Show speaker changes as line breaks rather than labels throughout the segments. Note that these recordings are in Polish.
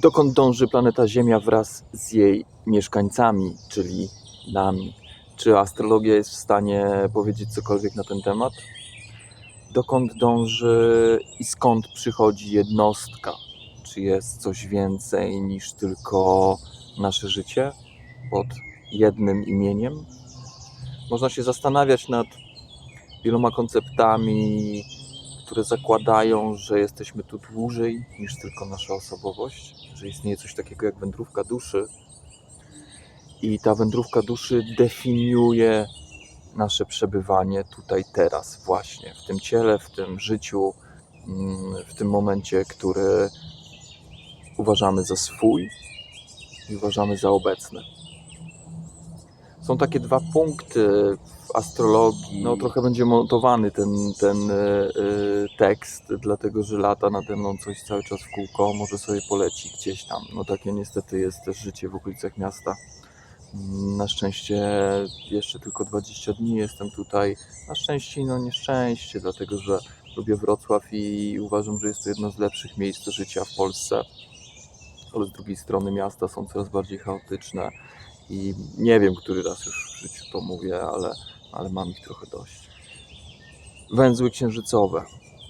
dokąd dąży planeta Ziemia wraz z jej mieszkańcami, czyli nami. Czy astrologia jest w stanie powiedzieć cokolwiek na ten temat? Dokąd dąży i skąd przychodzi jednostka? Czy jest coś więcej niż tylko nasze życie pod jednym imieniem? Można się zastanawiać nad wieloma konceptami, które zakładają, że jesteśmy tu dłużej niż tylko nasza osobowość, że istnieje coś takiego jak wędrówka duszy. I ta wędrówka duszy definiuje nasze przebywanie tutaj, teraz, właśnie w tym ciele, w tym życiu, mm, w tym momencie, który uważamy za swój i uważamy za obecny. Są takie dwa punkty w astrologii. No trochę będzie montowany ten, ten e, tekst, dlatego że lata nade mną coś cały czas w kółko, może sobie poleci gdzieś tam. No takie niestety jest też życie w okolicach miasta. Mm, Na szczęście jeszcze tylko 20 dni jestem tutaj. Na szczęście no nieszczęście, dlatego że lubię Wrocław i uważam, że jest to jedno z lepszych miejsc do życia w Polsce. Ale z drugiej strony miasta są coraz bardziej chaotyczne i nie wiem, który raz już w życiu to mówię, ale, ale mam ich trochę dość. Węzły księżycowe.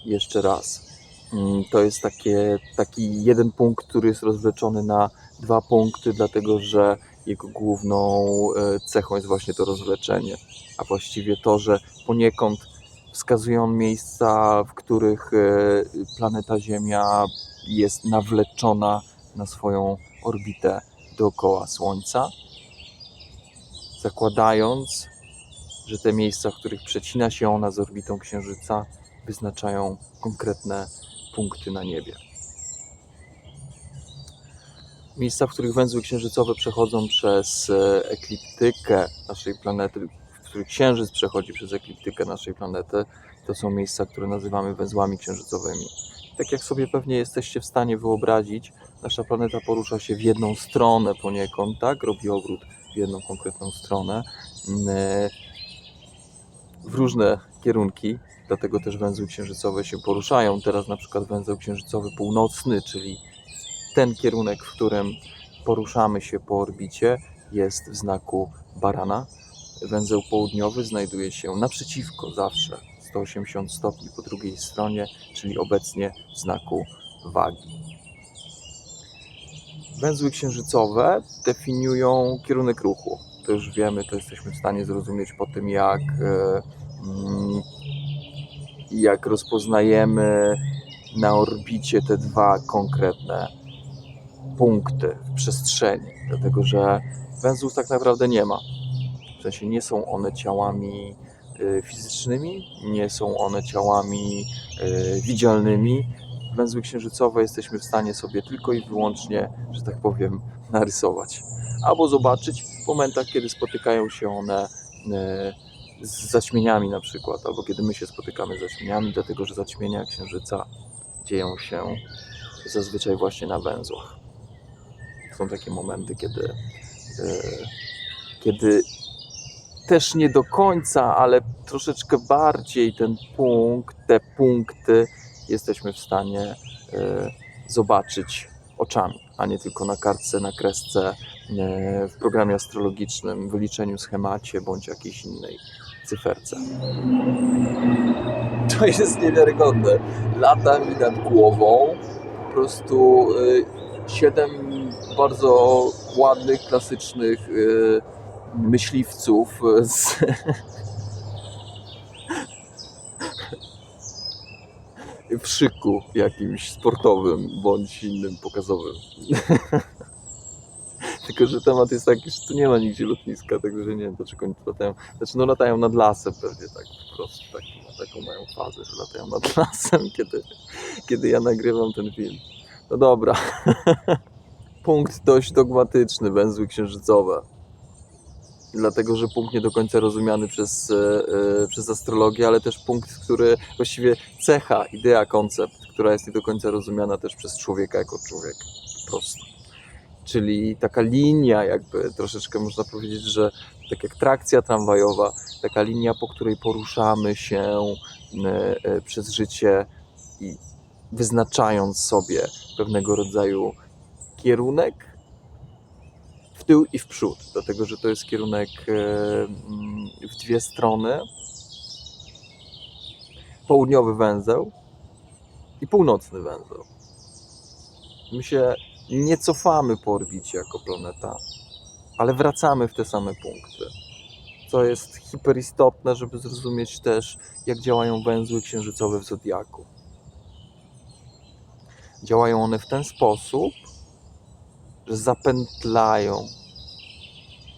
Jeszcze raz. Mm, To jest takie, taki jeden punkt, który jest rozwleczony na dwa punkty, dlatego że jego główną e, cechą jest właśnie to rozwleczenie, a właściwie to, że poniekąd wskazują miejsca, w których e, planeta Ziemia jest nawleczona na swoją orbitę dookoła Słońca, zakładając, że te miejsca, w których przecina się ona z orbitą Księżyca, wyznaczają konkretne punkty na niebie. Miejsca, w których węzły księżycowe przechodzą przez e, ekliptykę naszej planety, w których Księżyc przechodzi przez ekliptykę naszej planety, to są miejsca, które nazywamy węzłami księżycowymi. Tak jak sobie pewnie jesteście w stanie wyobrazić, nasza planeta porusza się w jedną stronę poniekąd, tak? Robi obrót jedną konkretną stronę, mm, e, w różne kierunki, dlatego też węzły księżycowe się poruszają. Teraz na przykład węzeł księżycowy północny, czyli ten kierunek, w którym poruszamy się po orbicie, jest w znaku barana. Węzeł południowy znajduje się naprzeciwko zawsze 180 stopni po drugiej stronie, czyli obecnie w znaku wagi. Węzły księżycowe definiują kierunek ruchu. To już wiemy, to jesteśmy w stanie zrozumieć po tym, jak, e, jak rozpoznajemy na orbicie te dwa konkretne punkty w przestrzeni, dlatego że węzłów tak naprawdę nie ma. W sensie nie są one ciałami y, fizycznymi, nie są one ciałami y, widzialnymi. Węzły księżycowe jesteśmy w stanie sobie tylko i wyłącznie, że tak powiem, narysować. Albo zobaczyć w momentach, kiedy spotykają się one y, z zaćmieniami na przykład, albo kiedy my się spotykamy z zaćmieniami, dlatego że zaćmienia księżyca dzieją się zazwyczaj właśnie na węzłach. Są takie momenty, kiedy, e, kiedy też nie do końca, ale troszeczkę bardziej ten punkt, te punkty jesteśmy w stanie e, zobaczyć oczami, a nie tylko na kartce, na kresce, e, w programie astrologicznym, wyliczeniu, schemacie bądź jakiejś innej cyferce. To jest niewiarygodne. Lata mi nad głową po prostu y, siedem bardzo ładnych, klasycznych myśliwców z w szyku jakimś sportowym bądź innym pokazowym. Tylko, że temat jest taki, że tu nie ma nigdzie lotniska, także nie wiem, dlaczego oni tu latają. Znaczy, no latają nad lasem pewnie tak po prostu, tak, taką mają fazę, że latają nad lasem, kiedy, kiedy ja nagrywam ten film. No dobra. Punkt dość dogmatyczny, węzły księżycowe. Dlatego, że punkt nie do końca rozumiany przez, e, e, przez astrologię, ale też punkt, który właściwie cecha, idea, koncept, która jest nie do końca rozumiana też przez człowieka jako człowiek. Po prostu. Czyli taka linia, jakby troszeczkę można powiedzieć, że tak jak trakcja tramwajowa, taka linia, po której poruszamy się e, przez życie i wyznaczając sobie pewnego rodzaju kierunek tył i w przód, dlatego że to jest kierunek e, mm, w dwie strony. Południowy węzeł i północny węzeł. My się nie cofamy po orbicie jako planeta, ale wracamy w te same punkty. Co jest hiperistotne, żeby zrozumieć też, jak działają węzły księżycowe w zodiaku. Działają one w ten sposób, że zapętlają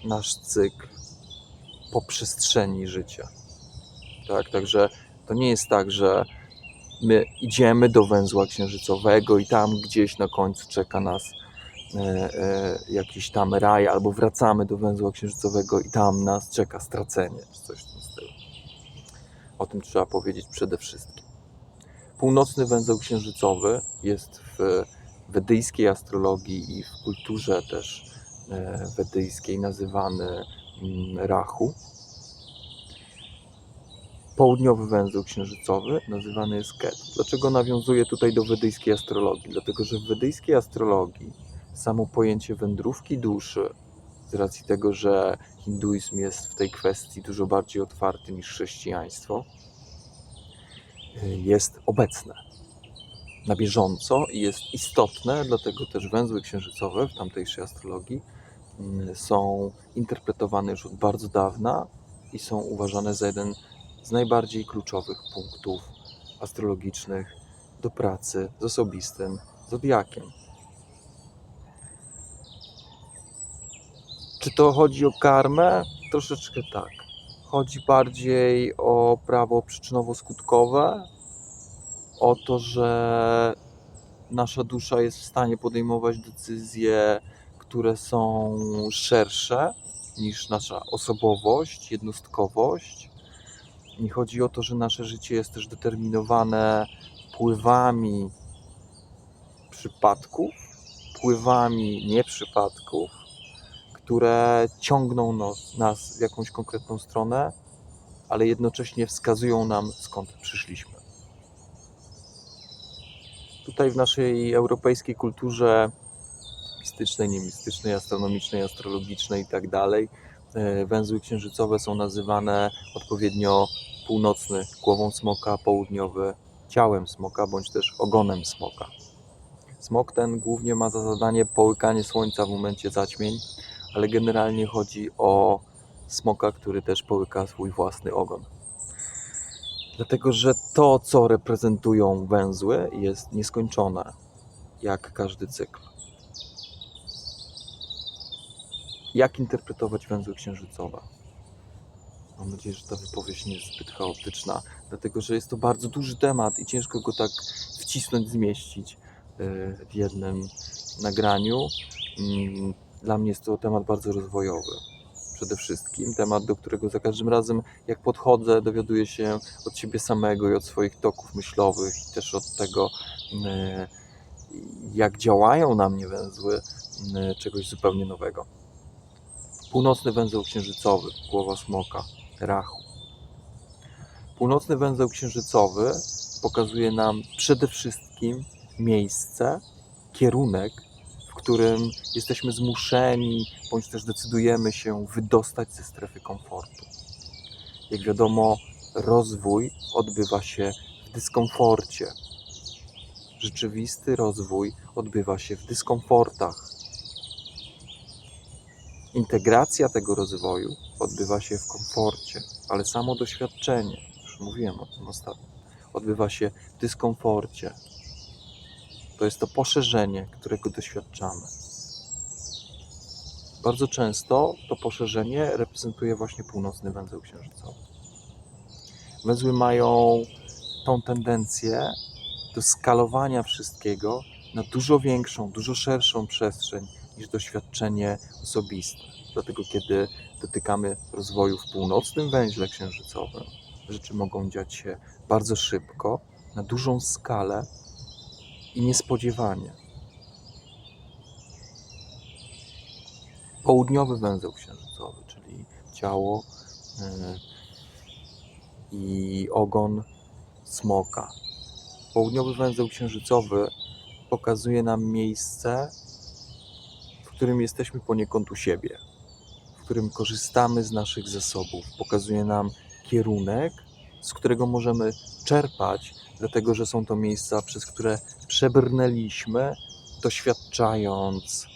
nasz cykl po przestrzeni życia. Tak? Także to nie jest tak, że my idziemy do węzła księżycowego i tam gdzieś na końcu czeka nas e, e, jakiś tam raj, albo wracamy do węzła księżycowego i tam nas czeka stracenie, czy coś w tym stylu. O tym trzeba powiedzieć przede wszystkim. Północny węzeł księżycowy jest w wedyjskiej astrologii i w kulturze też e, wedyjskiej nazywany mm, Rahu. Południowy węzeł księżycowy nazywany jest Ket. Dlaczego nawiązuję tutaj do wedyjskiej astrologii? Dlatego, że w wedyjskiej astrologii samo pojęcie wędrówki duszy, z racji tego, że hinduizm jest w tej kwestii dużo bardziej otwarty niż chrześcijaństwo, y, jest obecne na bieżąco i jest istotne, dlatego też węzły księżycowe w tamtejszej astrologii mm, są interpretowane już od bardzo dawna i są uważane za jeden z najbardziej kluczowych punktów astrologicznych do pracy z osobistym zodiakiem. Czy to chodzi o karmę? Troszeczkę tak. Chodzi bardziej o prawo przyczynowo-skutkowe, o to, że nasza dusza jest w stanie podejmować decyzje, które są szersze niż nasza osobowość, jednostkowość. I chodzi o to, że nasze życie jest też determinowane pływami przypadków, pływami nieprzypadków, które ciągną nas, nas w jakąś konkretną stronę, ale jednocześnie wskazują nam, skąd przyszliśmy. Tutaj w naszej europejskiej kulturze mistycznej, niemistycznej, astronomicznej, astrologicznej i tak dalej, e, węzły księżycowe są nazywane odpowiednio północny głową smoka, południowy ciałem smoka, bądź też ogonem smoka. Smok ten głównie ma za zadanie połykanie słońca w momencie zaćmień, ale generalnie chodzi o smoka, który też połyka swój własny ogon. Dlatego, że to, co reprezentują węzły, jest nieskończone, jak każdy cykl. Jak interpretować węzły księżycowe? Mam nadzieję, że ta wypowiedź nie jest zbyt chaotyczna, dlatego że jest to bardzo duży temat i ciężko go tak wcisnąć, zmieścić yy, w jednym nagraniu. Mm, Dla mnie jest to temat bardzo rozwojowy. Przede wszystkim temat, do którego za każdym razem, jak podchodzę, dowiaduję się od siebie samego i od swoich toków myślowych, i też od tego, yy, jak działają na mnie węzły, yy, czegoś zupełnie nowego. Północny węzeł księżycowy, głowa smoka, Rachu. Północny węzeł księżycowy pokazuje nam przede wszystkim miejsce, kierunek, którym jesteśmy zmuszeni, bądź też decydujemy się wydostać ze strefy komfortu. Jak wiadomo, rozwój odbywa się w dyskomforcie. Rzeczywisty rozwój odbywa się w dyskomfortach. Integracja tego rozwoju odbywa się w komforcie, ale samo doświadczenie, już mówiłem o tym ostatnio, odbywa się w dyskomforcie. To jest to poszerzenie, którego doświadczamy. Bardzo często to poszerzenie reprezentuje właśnie północny węzeł księżycowy. Węzły mają tą tendencję do skalowania wszystkiego na dużo większą, dużo szerszą przestrzeń niż doświadczenie osobiste. Dlatego, kiedy dotykamy rozwoju w północnym węźle księżycowym, rzeczy mogą dziać się bardzo szybko, na dużą skalę i niespodziewanie. Południowy węzeł księżycowy, czyli ciało yy, i ogon smoka. Południowy węzeł księżycowy pokazuje nam miejsce, którym jesteśmy poniekąd u siebie, w którym korzystamy z naszych zasobów, pokazuje nam kierunek, z którego możemy czerpać, dlatego że są to miejsca, przez które przebrnęliśmy, doświadczając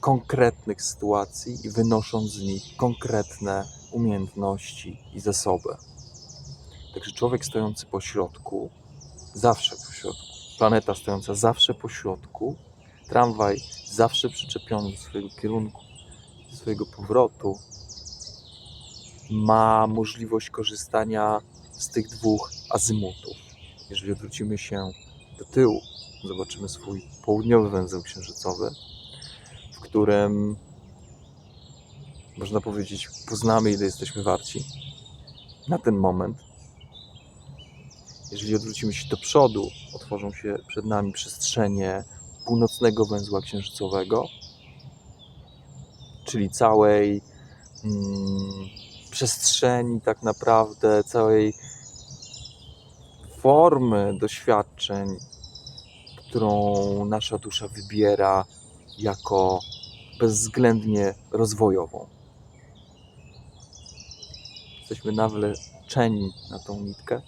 konkretnych sytuacji i wynosząc z nich konkretne umiejętności i zasoby. Także człowiek stojący po środku, zawsze po środku, planeta stojąca zawsze po środku, tramwaj zawsze przyczepiony do swojego kierunku, do swojego powrotu, ma możliwość korzystania z tych dwóch azymutów. Jeżeli odwrócimy się do tyłu, zobaczymy swój południowy węzeł księżycowy, w którym można powiedzieć, poznamy, ile jesteśmy warci na ten moment. Jeżeli odwrócimy się do przodu, otworzą się przed nami przestrzenie północnego węzła księżycowego, czyli całej mm, przestrzeni, tak naprawdę, całej formy doświadczeń, którą nasza dusza wybiera jako bezwzględnie rozwojową. Jesteśmy nawleczeni na tą nitkę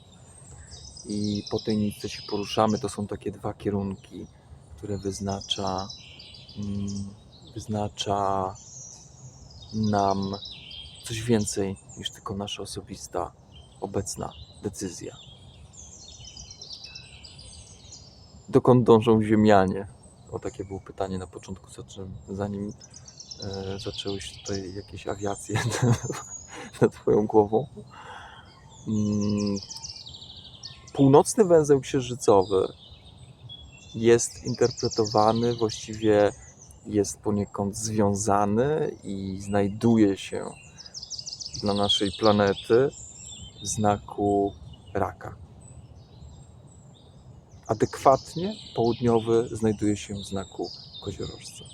i po tej nitce się poruszamy. To są takie dwa kierunki, które wyznacza, mm, wyznacza nam coś więcej niż tylko nasza osobista, obecna decyzja. Dokąd dążą Ziemianie? O takie było pytanie na początku, zanim e, zaczęły się tutaj jakieś awiacje nad Twoją głową. Mm, Północny węzeł księżycowy jest interpretowany, właściwie jest poniekąd związany i znajduje się dla naszej planety w znaku raka. Adekwatnie południowy znajduje się w znaku koziorożca.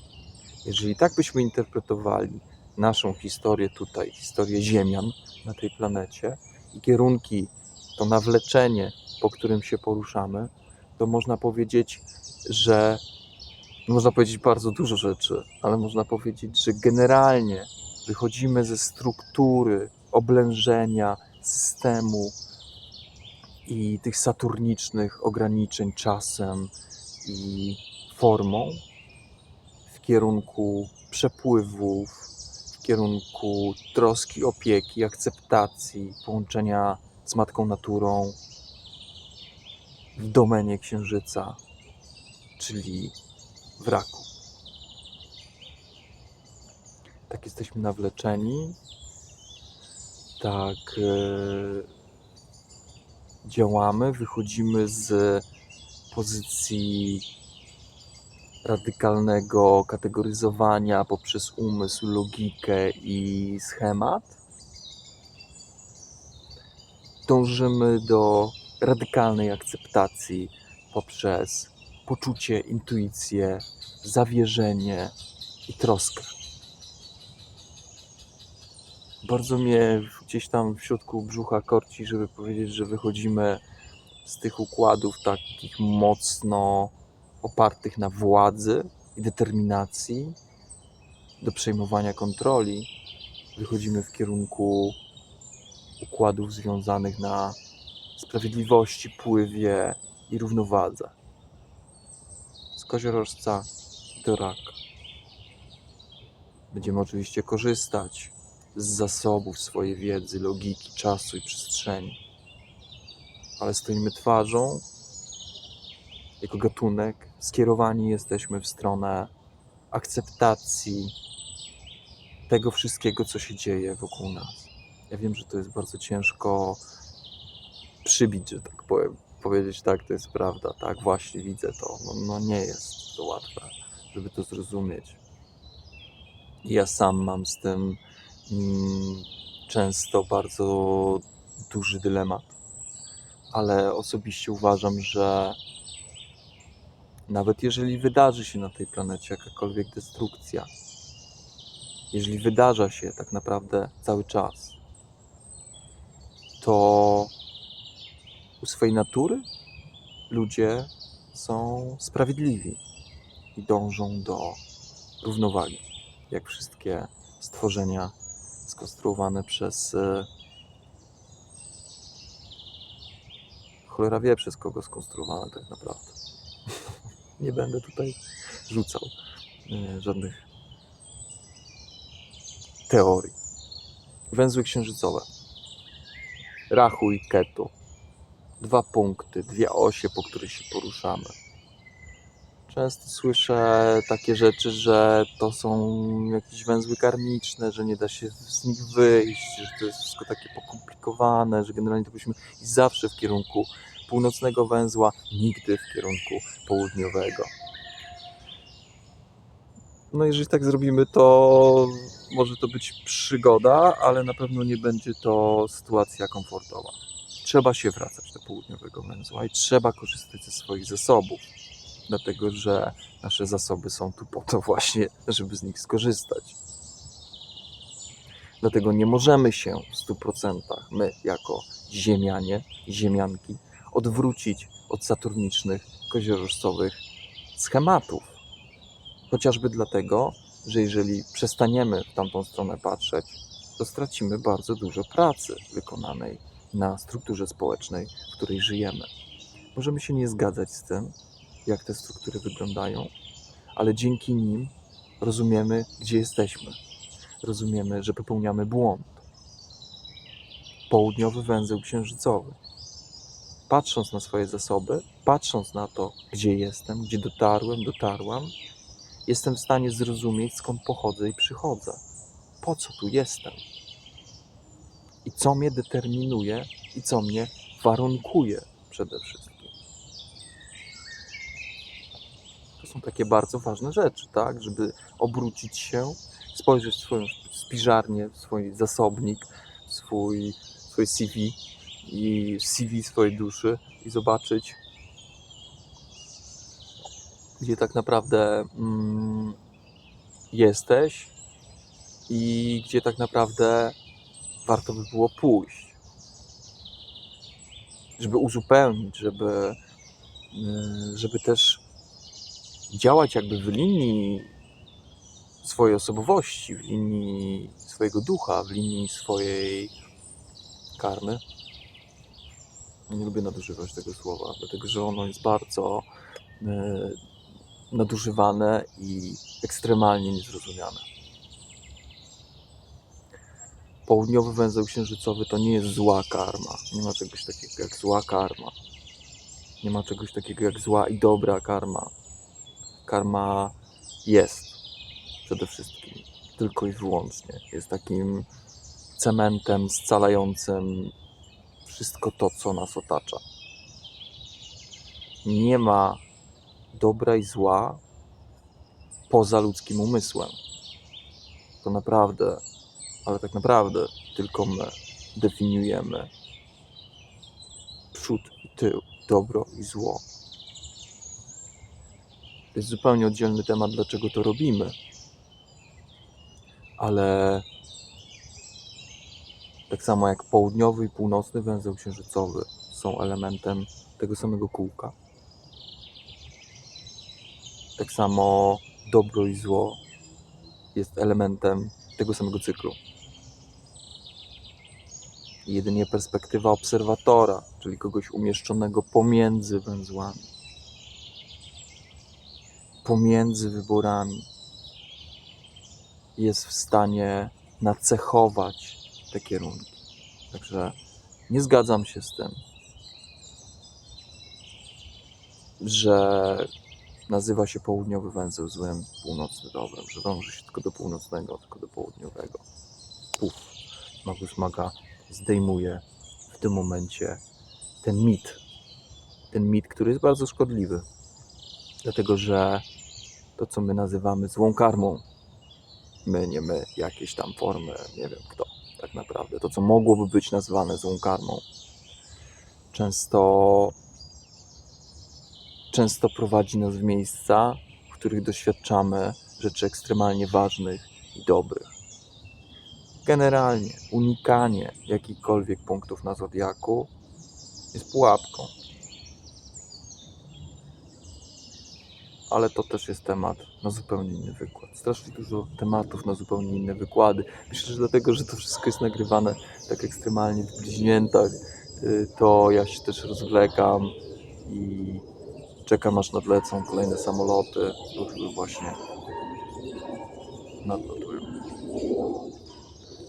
Jeżeli tak byśmy interpretowali naszą historię tutaj, historię Ziemian na tej planecie i kierunki, to nawleczenie, po którym się poruszamy, to można powiedzieć, że można powiedzieć bardzo dużo rzeczy, ale można powiedzieć, że generalnie wychodzimy ze struktury oblężenia systemu i tych saturnicznych ograniczeń czasem i formą w kierunku przepływów, w kierunku troski, opieki, akceptacji, połączenia z Matką Naturą w domenie Księżyca, czyli w raku. Tak jesteśmy nawleczeni, tak e, działamy, wychodzimy z pozycji radykalnego kategoryzowania poprzez umysł, logikę i schemat. Dążymy do radykalnej akceptacji poprzez poczucie, intuicję, zawierzenie i troskę. Bardzo mnie gdzieś tam w środku brzucha korci, żeby powiedzieć, że wychodzimy z tych układów takich mocno opartych na władzy i determinacji do przejmowania kontroli. Wychodzimy w kierunku układów związanych na sprawiedliwości, pływie i równowadze. Z koziorożca do raka. Będziemy oczywiście korzystać z zasobów swojej wiedzy, logiki, czasu i przestrzeni. Ale stoimy twarzą, jako gatunek, skierowani jesteśmy w stronę akceptacji tego wszystkiego, co się dzieje wokół nas. Ja wiem, że to jest bardzo ciężko przybić, że tak powiem, powiedzieć tak, to jest prawda, tak, właśnie widzę to. No, no nie jest to łatwe, żeby to zrozumieć. I Ja sam mam z tym często bardzo duży dylemat, ale osobiście uważam, że nawet jeżeli wydarzy się na tej planecie jakakolwiek destrukcja, jeżeli wydarza się tak naprawdę cały czas, to u swojej natury ludzie są sprawiedliwi i dążą do równowagi, jak wszystkie stworzenia skonstruowane przez. e, Cholera wie, przez kogo skonstruowane tak naprawdę. Nie będę tutaj rzucał e, żadnych teorii. Węzły księżycowe. Rachu i Ketu. Dwa punkty, dwie osie, po których się poruszamy. Często słyszę takie rzeczy, że to są jakieś węzły karmiczne, że nie da się z nich wyjść, że to jest wszystko takie pokomplikowane, że generalnie to powinniśmy iść zawsze w kierunku północnego węzła, nigdy w kierunku południowego. No jeżeli tak zrobimy, to może to być przygoda, ale na pewno nie będzie to sytuacja komfortowa. Trzeba się wracać do południowego węzła i trzeba korzystać ze swoich zasobów, dlatego że nasze zasoby są tu po to właśnie, żeby z nich skorzystać. Dlatego nie możemy się w 100% my, jako ziemianie, ziemianki, odwrócić od saturnicznych, koziorożcowych schematów. Chociażby dlatego, że jeżeli przestaniemy w tamtą stronę patrzeć, to stracimy bardzo dużo pracy wykonanej na strukturze społecznej, w której żyjemy. Możemy się nie zgadzać z tym, jak te struktury wyglądają, ale dzięki nim rozumiemy, gdzie jesteśmy. Rozumiemy, że popełniamy błąd. Południowy węzeł księżycowy. Patrząc na swoje zasoby, patrząc na to, gdzie jestem, gdzie dotarłem, dotarłam, jestem w stanie zrozumieć, skąd pochodzę i przychodzę. Po co tu jestem? I co mnie determinuje i co mnie warunkuje przede wszystkim. To są takie bardzo ważne rzeczy, tak? Żeby obrócić się, spojrzeć w swoją spiżarnię, w swój zasobnik, w swój, swoje CV i CV swojej duszy i zobaczyć, gdzie tak naprawdę mm, jesteś i gdzie tak naprawdę warto by było pójść. Żeby uzupełnić, żeby, y, żeby też działać jakby w linii swojej osobowości, w linii swojego ducha, w linii swojej karmy. Nie lubię nadużywać tego słowa, dlatego że ono jest bardzo y, nadużywane i ekstremalnie niezrozumiane. Południowy węzeł księżycowy to nie jest zła karma. Nie ma czegoś takiego jak zła karma. Nie ma czegoś takiego jak zła i dobra karma. Karma jest przede wszystkim, tylko i wyłącznie. Jest takim cementem scalającym wszystko to, co nas otacza. Nie ma dobra i zła poza ludzkim umysłem. To naprawdę, ale tak naprawdę tylko my definiujemy przód i tył, dobro i zło. Jest zupełnie oddzielny temat, dlaczego to robimy. Ale tak samo jak południowy i północny węzeł księżycowy są elementem tego samego kółka. Tak samo dobro i zło jest elementem tego samego cyklu. Jedynie perspektywa obserwatora, czyli kogoś umieszczonego pomiędzy węzłami, pomiędzy wyborami, jest w stanie nacechować te kierunki. Także nie zgadzam się z tym, że nazywa się południowy węzeł złym, północny dobrem, że dąży się tylko do północnego, tylko do południowego. Puf, Magus Maga zdejmuje w tym momencie ten mit. Ten mit, który jest bardzo szkodliwy. Dlatego, że to, co my nazywamy złą karmą, my, nie my, jakieś tam formy, nie wiem kto, tak naprawdę, to, co mogłoby być nazwane złą karmą, często często prowadzi nas w miejsca, w których doświadczamy rzeczy ekstremalnie ważnych i dobrych. Generalnie unikanie jakichkolwiek punktów na zodiaku jest pułapką. Ale to też jest temat na zupełnie inny wykład. Strasznie dużo tematów na zupełnie inne wykłady. Myślę, że dlatego, że to wszystko jest nagrywane tak ekstremalnie w bliźniętach, y, to ja się też rozwlekam i czekam aż nadlecą kolejne samoloty, które właśnie nadlatują.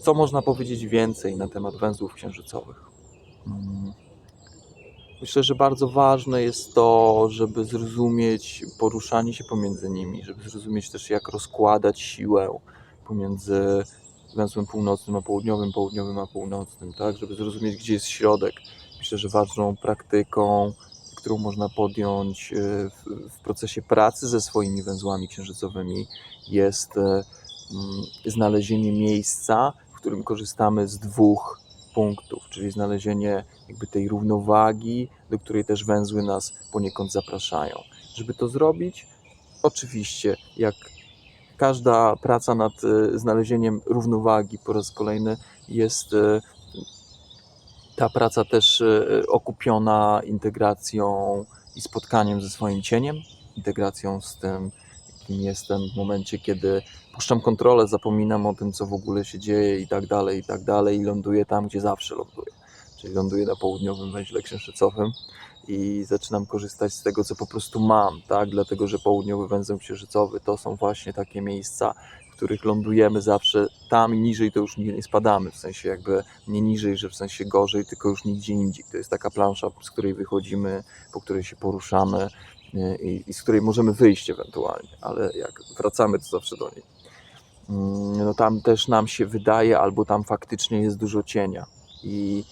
Co można powiedzieć więcej na temat węzłów księżycowych? Myślę, że bardzo ważne jest to, żeby zrozumieć poruszanie się pomiędzy nimi, żeby zrozumieć też, jak rozkładać siłę pomiędzy węzłem północnym a południowym, południowym a północnym, tak? Żeby zrozumieć, gdzie jest środek. Myślę, że ważną praktyką, którą można podjąć e, w, procesie pracy ze swoimi węzłami księżycowymi, jest e, znalezienie miejsca, w którym korzystamy z dwóch punktów, czyli znalezienie jakby tej równowagi, do której też węzły nas poniekąd zapraszają. Żeby to zrobić, oczywiście, jak każda praca nad e, znalezieniem równowagi po raz kolejny jest e, ta praca też e, okupiona integracją i spotkaniem ze swoim cieniem, integracją z tym, kim jestem w momencie, kiedy puszczam kontrolę, zapominam o tym, co w ogóle się dzieje i tak dalej, i tak dalej, i ląduję tam, gdzie zawsze ląduję. Czyli ląduję na południowym węźle księżycowym i zaczynam korzystać z tego, co po prostu mam, tak? Dlatego, że południowy węzeł księżycowy to są właśnie takie miejsca, w których lądujemy zawsze tam i niżej to już nie, spadamy, w sensie jakby nie niżej, że w sensie gorzej, tylko już nigdzie indziej. To jest taka plansza, z której wychodzimy, po której się poruszamy i, i z której możemy wyjść ewentualnie, ale jak wracamy, to zawsze do niej. Mm, No tam też nam się wydaje, albo tam faktycznie jest dużo cienia i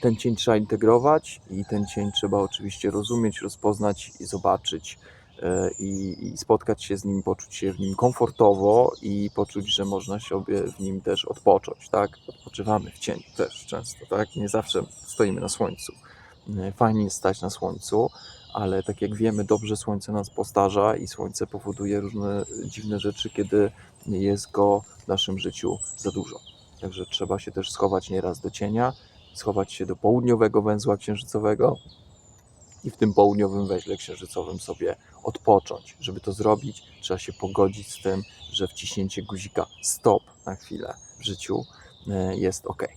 ten cień trzeba integrować i ten cień trzeba oczywiście rozumieć, rozpoznać i zobaczyć e, i, i spotkać się z nim, poczuć się w nim komfortowo i poczuć, że można sobie w nim też odpocząć, tak? Odpoczywamy w cieniu też często, tak? Nie zawsze stoimy na słońcu. E, Fajnie jest stać na słońcu, ale tak jak wiemy, dobrze słońce nas postarza i słońce powoduje różne dziwne rzeczy, kiedy jest go w naszym życiu za dużo. Także trzeba się też schować nieraz do cienia, schować się do południowego węzła księżycowego i w tym południowym węźle księżycowym sobie odpocząć. Żeby to zrobić, trzeba się pogodzić z tym, że wciśnięcie guzika stop na chwilę w życiu e, jest ok.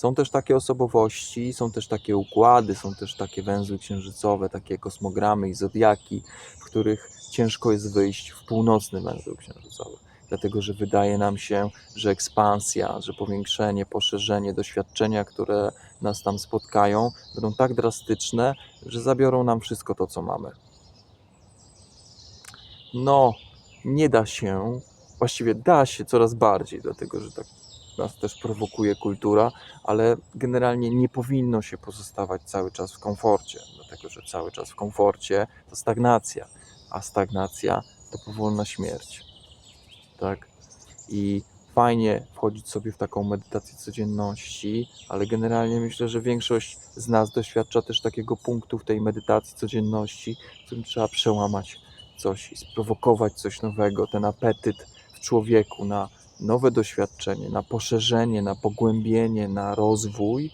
Są też takie osobowości, są też takie układy, są też takie węzły księżycowe, takie kosmogramy i zodiaki, w których ciężko jest wyjść w północny węzeł księżycowy dlatego że wydaje nam się, że ekspansja, że powiększenie, poszerzenie, doświadczenia, które nas tam spotkają, będą tak drastyczne, że zabiorą nam wszystko to, co mamy. No, nie da się, właściwie da się coraz bardziej, dlatego że tak nas też prowokuje kultura, ale generalnie nie powinno się pozostawać cały czas w komforcie, dlatego że cały czas w komforcie to stagnacja, a stagnacja to powolna śmierć tak? I fajnie wchodzić sobie w taką medytację codzienności, ale generalnie myślę, że większość z nas doświadcza też takiego punktu w tej medytacji codzienności, w którym trzeba przełamać coś i sprowokować coś nowego, ten apetyt w człowieku na nowe doświadczenie, na poszerzenie, na pogłębienie, na rozwój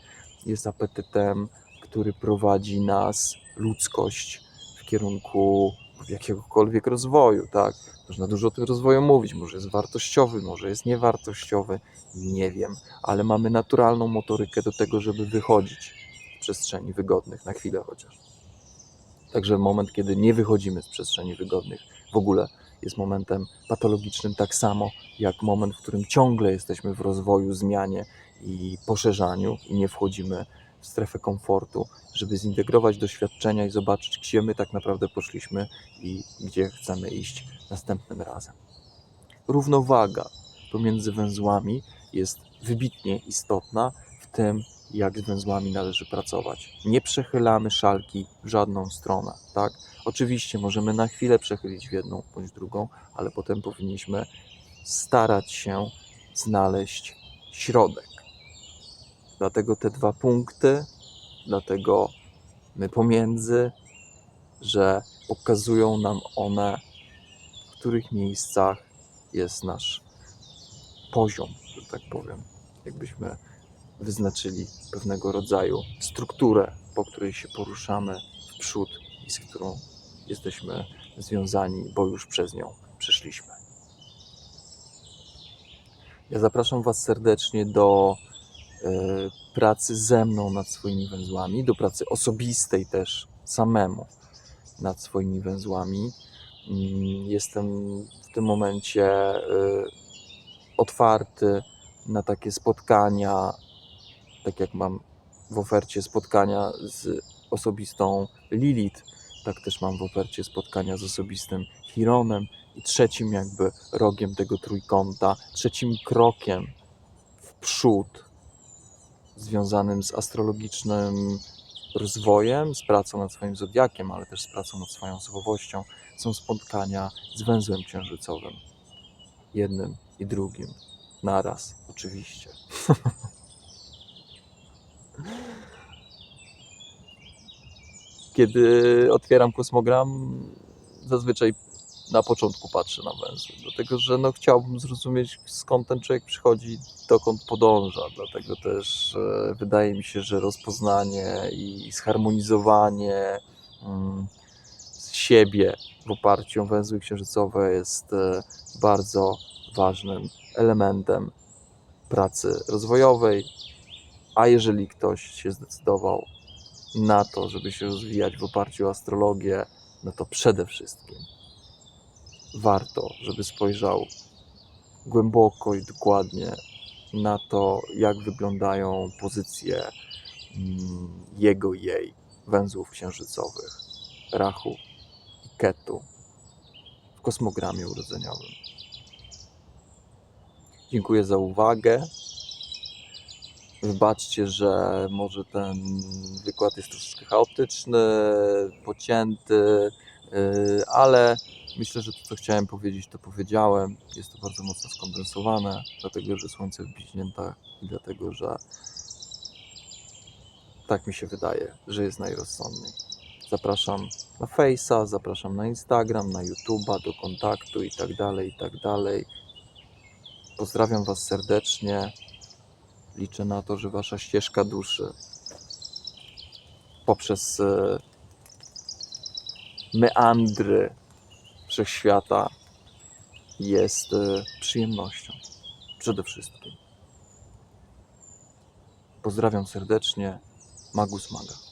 jest apetytem, który prowadzi nas, ludzkość, w kierunku jakiegokolwiek rozwoju, tak? Można dużo o tym rozwoju mówić, może jest wartościowy, może jest niewartościowy, nie wiem, ale mamy naturalną motorykę do tego, żeby wychodzić z przestrzeni wygodnych, na chwilę chociaż. Także moment, kiedy nie wychodzimy z przestrzeni wygodnych, w ogóle jest momentem patologicznym, tak samo jak moment, w którym ciągle jesteśmy w rozwoju, zmianie i poszerzaniu i nie wchodzimy w strefę komfortu, żeby zintegrować doświadczenia i zobaczyć, gdzie my tak naprawdę poszliśmy i gdzie chcemy iść następnym razem. Równowaga pomiędzy węzłami jest wybitnie istotna w tym, jak z węzłami należy pracować. Nie przechylamy szalki w żadną stronę, tak? Oczywiście możemy na chwilę przechylić w jedną bądź drugą, ale potem powinniśmy starać się znaleźć środek. Dlatego te dwa punkty, dlatego my pomiędzy, że pokazują nam one, w których miejscach jest nasz poziom, że tak powiem. Jakbyśmy wyznaczyli pewnego rodzaju strukturę, po której się poruszamy w przód i z którą jesteśmy związani, bo już przez nią przeszliśmy. Ja zapraszam Was serdecznie do e, pracy ze mną nad swoimi węzłami, do pracy osobistej też samemu nad swoimi węzłami. Mm, Jestem w tym momencie e, otwarty na takie spotkania, tak jak mam w ofercie spotkania z osobistą Lilith, tak też mam w ofercie spotkania z osobistym Chironem i trzecim jakby rogiem tego trójkąta, trzecim krokiem w przód związanym z astrologicznym rozwojem, z pracą nad swoim zodiakiem, ale też z pracą nad swoją osobowością, są spotkania z węzłem księżycowym. Jednym i drugim. Naraz, oczywiście. Kiedy otwieram kosmogram, zazwyczaj na początku patrzę na węzły, dlatego że no, chciałbym zrozumieć, skąd ten człowiek przychodzi, dokąd podąża. Dlatego też e, wydaje mi się, że rozpoznanie i zharmonizowanie mm, siebie w oparciu o węzły księżycowe jest e, bardzo ważnym elementem pracy rozwojowej. A jeżeli ktoś się zdecydował na to, żeby się rozwijać w oparciu o astrologię, no to przede wszystkim warto, żeby spojrzał głęboko i dokładnie na to, jak wyglądają pozycje mm, jego jej węzłów księżycowych, Rachu i Ketu w kosmogramie urodzeniowym. Dziękuję za uwagę. Wybaczcie, że może ten wykład jest troszeczkę chaotyczny, pocięty, yy, ale myślę, że to, co chciałem powiedzieć, to powiedziałem. Jest to bardzo mocno skondensowane, dlatego że słońce w bliźniętach i dlatego, że tak mi się wydaje, że jest najrozsądniej. Zapraszam na Face'a, zapraszam na Instagram, na YouTube'a, do kontaktu i tak dalej, i tak dalej. Pozdrawiam Was serdecznie. Liczę na to, że Wasza ścieżka duszy poprzez e, meandry wszechświata jest e, przyjemnością. Przede wszystkim. Pozdrawiam serdecznie. Magus Maga.